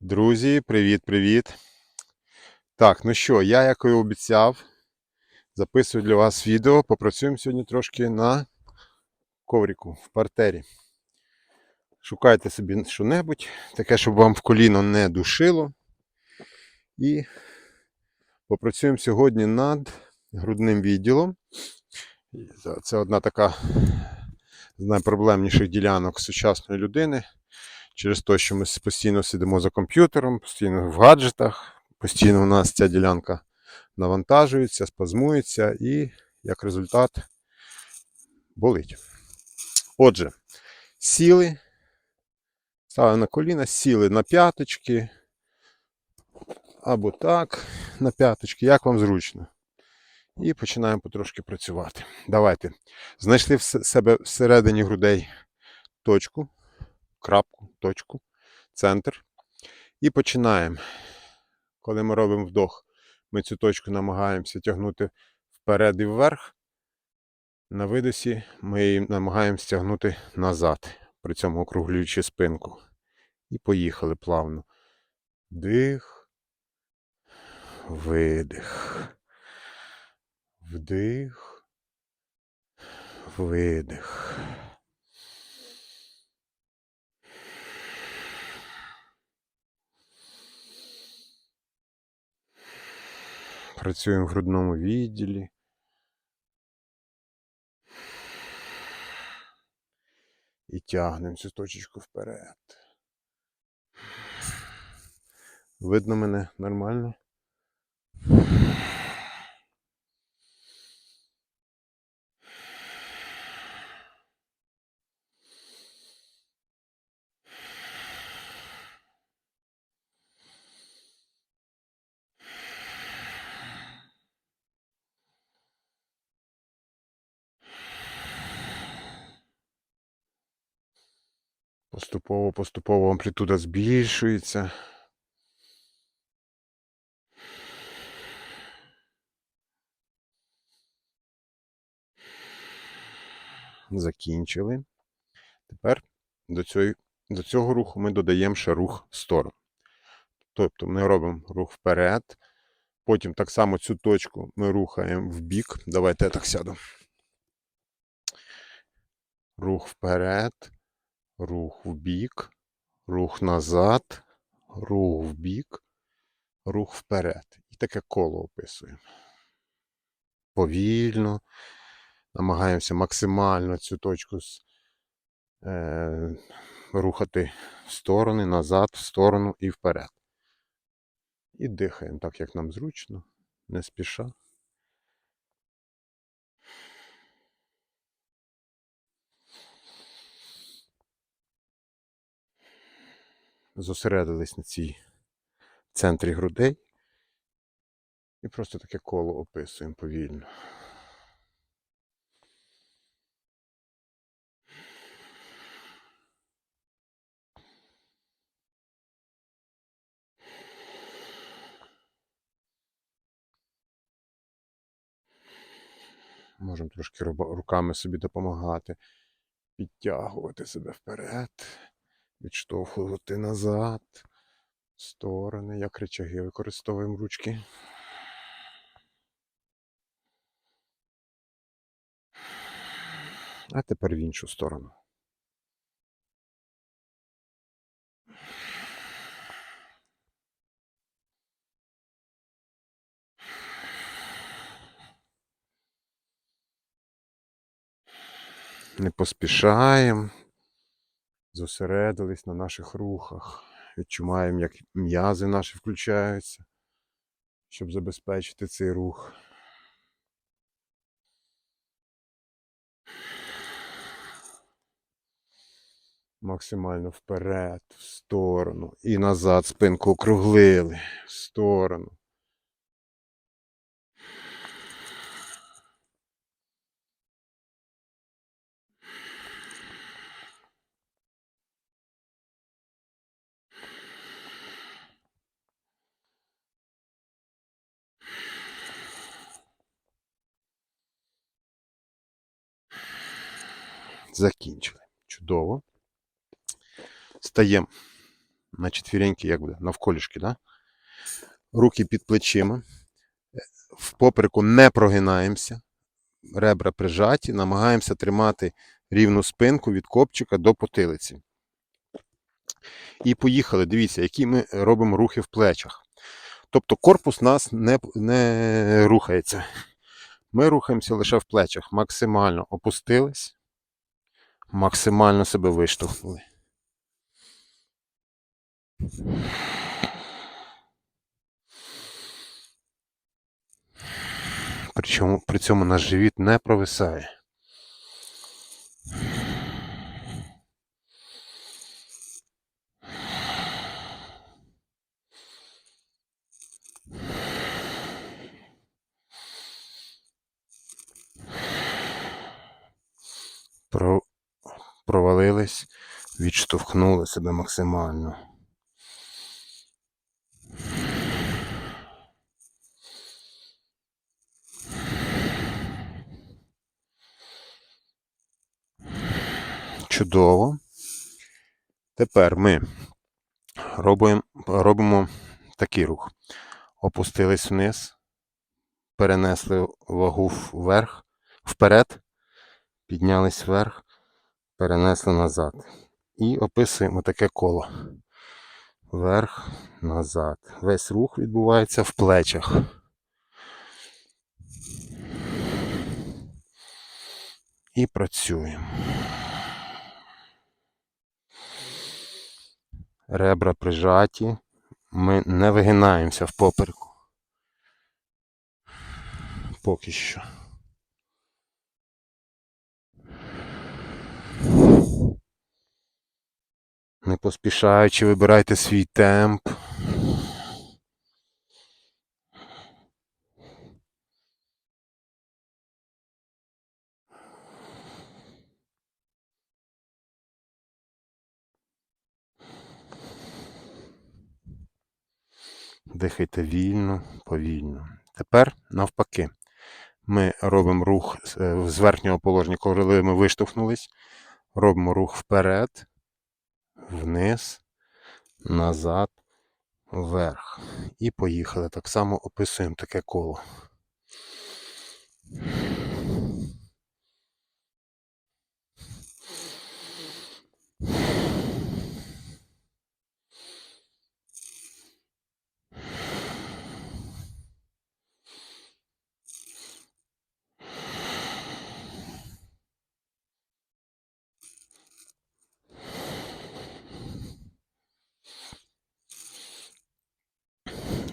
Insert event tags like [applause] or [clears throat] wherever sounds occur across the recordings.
Друзі, привіт-привіт. Так, ну що, я, як і обіцяв, записую для вас відео. Попрацюємо сьогодні трошки на ковріку в партері. Шукайте собі що-небудь, таке, щоб вам в коліно не душило. І попрацюємо сьогодні над грудним відділом. Це одна така з найпроблемніших ділянок сучасної людини через те, що ми постійно сидимо за комп'ютером, постійно в гаджетах, постійно у нас ця ділянка навантажується, спазмується і як результат болить. Отже, сіли, стали на коліна, сіли на п'яточки або так, на п'яточки, як вам зручно. І починаємо потрошки працювати. Давайте. Знайшли в себе всередині грудей точку крапку, точку, центр. І починаємо. Коли ми робимо вдох, ми цю точку намагаємося тягнути вперед і вверх. На видосі ми її намагаємося тягнути назад, при цьому округлюючи спинку. І поїхали плавно. Вдих, видих. Вдих, видих. Працюємо в грудному відділі. І тягнемо цю точечку вперед. Видно мене нормально? Поступово, поступово амплітуда збільшується. Закінчили. Тепер до цього, до цього руху ми додаємо ще рух в сторону. Тобто ми робимо рух вперед, потім так само цю точку ми рухаємо в бік. Давайте я так сяду. Рух вперед рух в бік, рух назад, рух в бік, рух вперед. І таке коло описуємо. Повільно. Намагаємося максимально цю точку е, рухати в сторони, назад, в сторону і вперед. І дихаємо так, як нам зручно, не спіша. Зосередились на цій центрі грудей. І просто таке коло описуємо повільно. Можемо трошки руками собі допомагати, підтягувати себе вперед відштовхувати назад, сторони, як речаги використовуємо ручки. А тепер в іншу сторону. Не поспішаємо зосередились на наших рухах. Відчуваємо, як м'язи наші включаються, щоб забезпечити цей рух. Максимально вперед, в сторону і назад спинку округлили в сторону. Закінчили. Чудово. Стаємо на четвіреньки, як буде, навколішки, да? руки під плечима, в попереку не прогинаємося, ребра прижаті, намагаємося тримати рівну спинку від копчика до потилиці. І поїхали. Дивіться, які ми робимо рухи в плечах. Тобто корпус нас не, не рухається. Ми рухаємося лише в плечах. Максимально опустились, максимально себе виштовхнули. Причому при цьому наш живіт не провисає. Про... Провалились, відштовхнули себе максимально. Чудово. Тепер ми робимо, робимо такий рух. Опустились вниз, перенесли вагу вверх, вперед, піднялись вверх, перенесли назад. І описуємо таке коло. Вверх, назад. Весь рух відбувається в плечах. І працюємо. Ребра прижаті. Ми не вигинаємося в попереку. Поки що. Не поспішаючи, вибирайте свій темп. Дихайте вільно, повільно. Тепер навпаки. Ми робимо рух з- з верхнього положення, коли ми виштовхнулись. Робимо рух вперед, вниз, назад, вверх. І поїхали. Так само описуємо таке коло.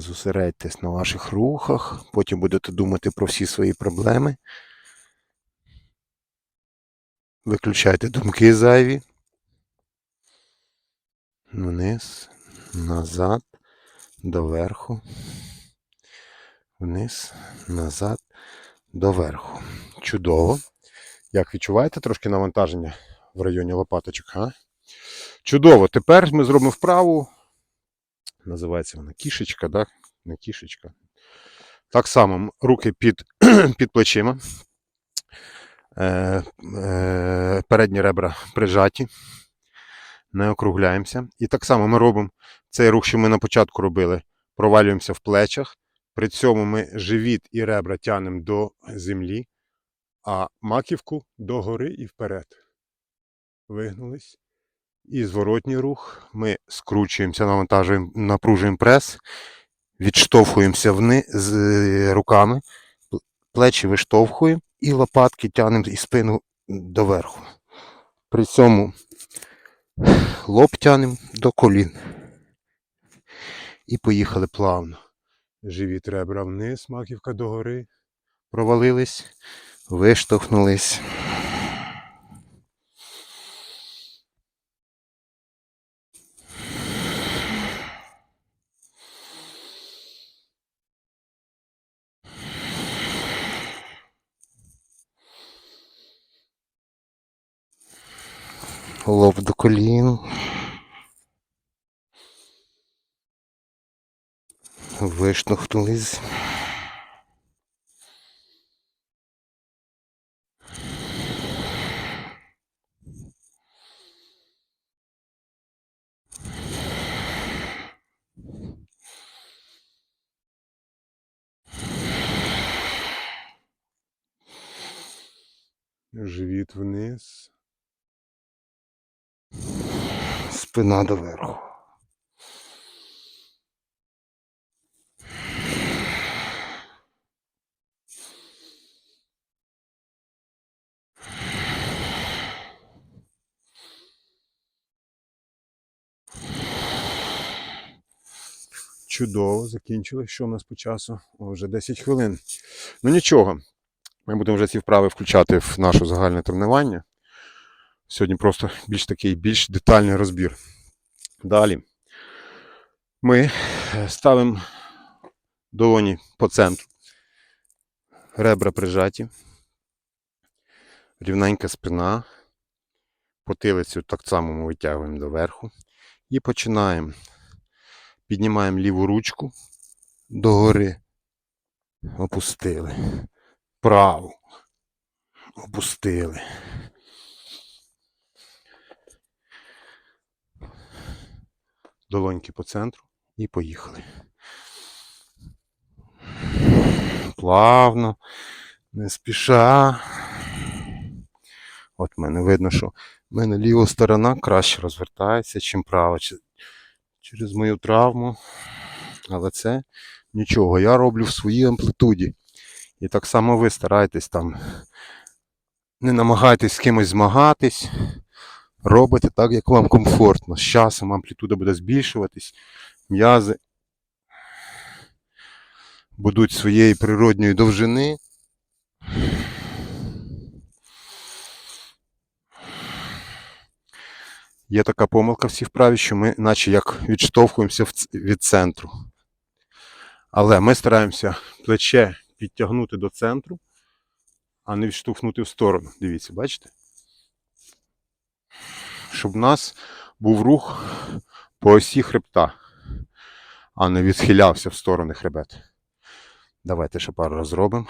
Зосередьтесь на ваших рухах, потім будете думати про всі свої проблеми. Виключайте думки зайві. Вниз, назад, доверху. Вниз, назад, доверху. Чудово. Як відчуваєте трошки навантаження в районі лопаточок, а? Чудово. Тепер ми зробимо вправу. Називається вона кішечка, да? Не кішечка. Так само руки під, [clears throat] під плечима. Е, е, передні ребра прижаті. Не округляємося. І так само ми робимо цей рух, що ми на початку робили. Провалюємося в плечах. При цьому ми живіт і ребра тягнемо до землі, а маківку догори і вперед. Вигнулись. І зворотній рух. Ми скручуємося, навантажуємо, напружуємо прес, відштовхуємося вниз з е, руками, плечі виштовхуємо і лопатки тягнемо і спину доверху. При цьому лоб тягнемо до колін. І поїхали плавно. Живіт ребра вниз, маківка догори. Провалились, виштовхнулись. лоб до колін. Виштовхнулись. Живіт вниз. Спина доверху. Чудово, закінчили. Що у нас по часу? О, вже 10 хвилин. Ну нічого. Ми будемо вже ці вправи включати в наше загальне тренування. Сьогодні просто більш такий більш детальний розбір. Далі. Ми ставимо долоні по центру, ребра прижаті, рівненька спина, потилицю так само ми витягуємо доверху. І починаємо. Піднімаємо ліву ручку. Догори, опустили, праву, опустили. Долоньки по центру і поїхали. Плавно, не спіша. От мене видно, що в мене ліва сторона краще розвертається, ніж права. Через мою травму. Але це нічого. Я роблю в своїй амплитуді. І так само ви старайтесь там. Не намагайтесь з кимось змагатись. Робите так, як вам комфортно. З часом амплітуда буде збільшуватись, м'язи будуть своєї природньої довжини. Є така помилка в цій вправі, що ми наче як відштовхуємося від центру. Але ми стараємося плече підтягнути до центру, а не відштовхнути в сторону. Дивіться, бачите? Щоб у нас був рух по осі хребта, а не відхилявся в сторони хребет. Давайте ще пару раз зробимо.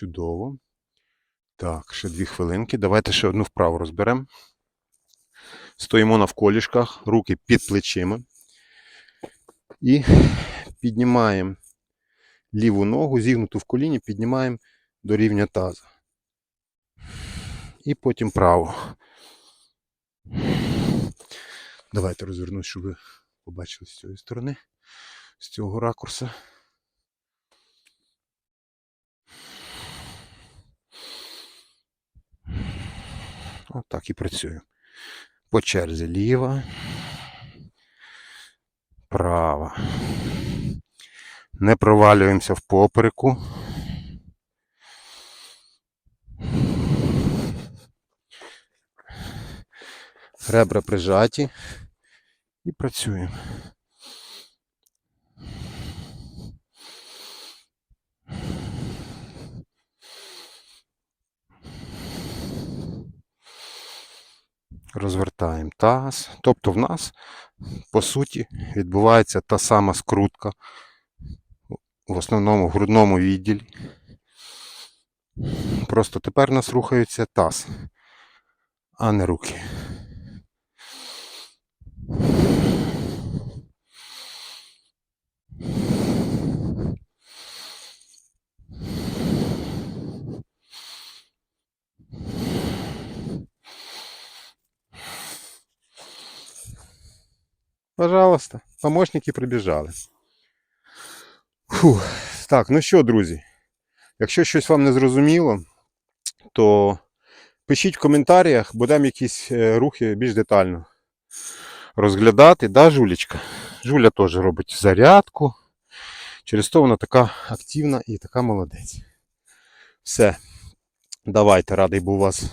Чудово. Так, ще дві хвилинки. Давайте ще одну вправу розберемо. Стоїмо навколішках, руки під плечима. І піднімаємо ліву ногу, зігнуту в коліні, піднімаємо до рівня таза. І потім праву. Давайте розвернусь, щоб ви побачили з цієї сторони, з цього ракурса. Отак і працюємо. По черзі ліва, права. Не провалюємося в попереку. Ребра прижаті. І працюємо. Розвертаємо таз. Тобто в нас, по суті, відбувається та сама скрутка в основному грудному відділі. Просто тепер у нас рухається таз, а не руки. Пожалуйста, помощники прибіжали. Фух. Так, ну що, друзі, якщо щось вам не зрозуміло, то пишіть в коментарях, будемо якісь е, рухи більш детально розглядати. Да, Жулечка? Жуля теж робить зарядку. Через то вона така активна і така молодець. Все. Давайте, радий був вас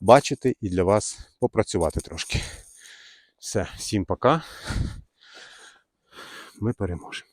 бачити і для вас попрацювати трошки. Все, всім пока. Ми переможемо.